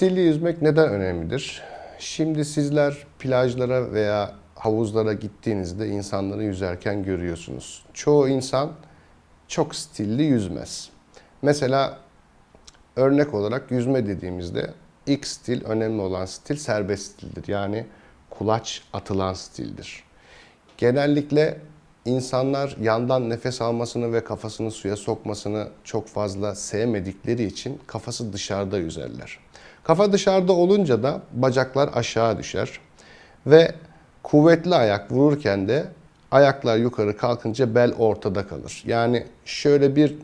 Stilli yüzmek neden önemlidir? Şimdi sizler plajlara veya havuzlara gittiğinizde insanları yüzerken görüyorsunuz. Çoğu insan çok stilli yüzmez. Mesela örnek olarak yüzme dediğimizde ilk stil, önemli olan stil serbest stildir. Yani kulaç atılan stildir. Genellikle insanlar yandan nefes almasını ve kafasını suya sokmasını çok fazla sevmedikleri için kafası dışarıda yüzerler. Kafa dışarıda olunca da bacaklar aşağı düşer ve kuvvetli ayak vururken de ayaklar yukarı kalkınca bel ortada kalır. Yani şöyle bir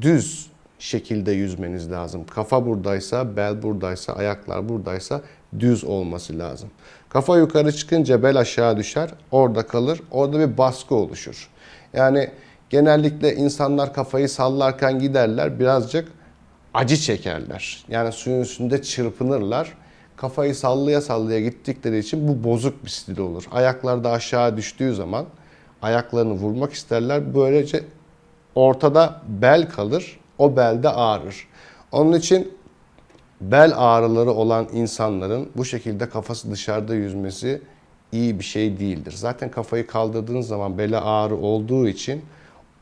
düz şekilde yüzmeniz lazım. Kafa buradaysa, bel buradaysa, ayaklar buradaysa düz olması lazım. Kafa yukarı çıkınca bel aşağı düşer, orada kalır. Orada bir baskı oluşur. Yani genellikle insanlar kafayı sallarken giderler, birazcık acı çekerler. Yani suyun üstünde çırpınırlar. Kafayı sallaya sallaya gittikleri için bu bozuk bir stil olur. Ayaklar da aşağı düştüğü zaman ayaklarını vurmak isterler. Böylece ortada bel kalır, o belde ağrır. Onun için bel ağrıları olan insanların bu şekilde kafası dışarıda yüzmesi iyi bir şey değildir. Zaten kafayı kaldırdığınız zaman bele ağrı olduğu için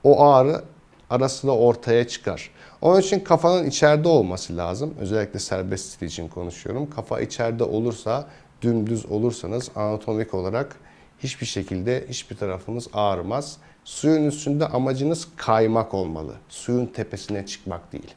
o ağrı ara sıra ortaya çıkar. Onun için kafanın içeride olması lazım. Özellikle serbest stil için konuşuyorum. Kafa içeride olursa, dümdüz olursanız anatomik olarak hiçbir şekilde hiçbir tarafınız ağrımaz. Suyun üstünde amacınız kaymak olmalı. Suyun tepesine çıkmak değil.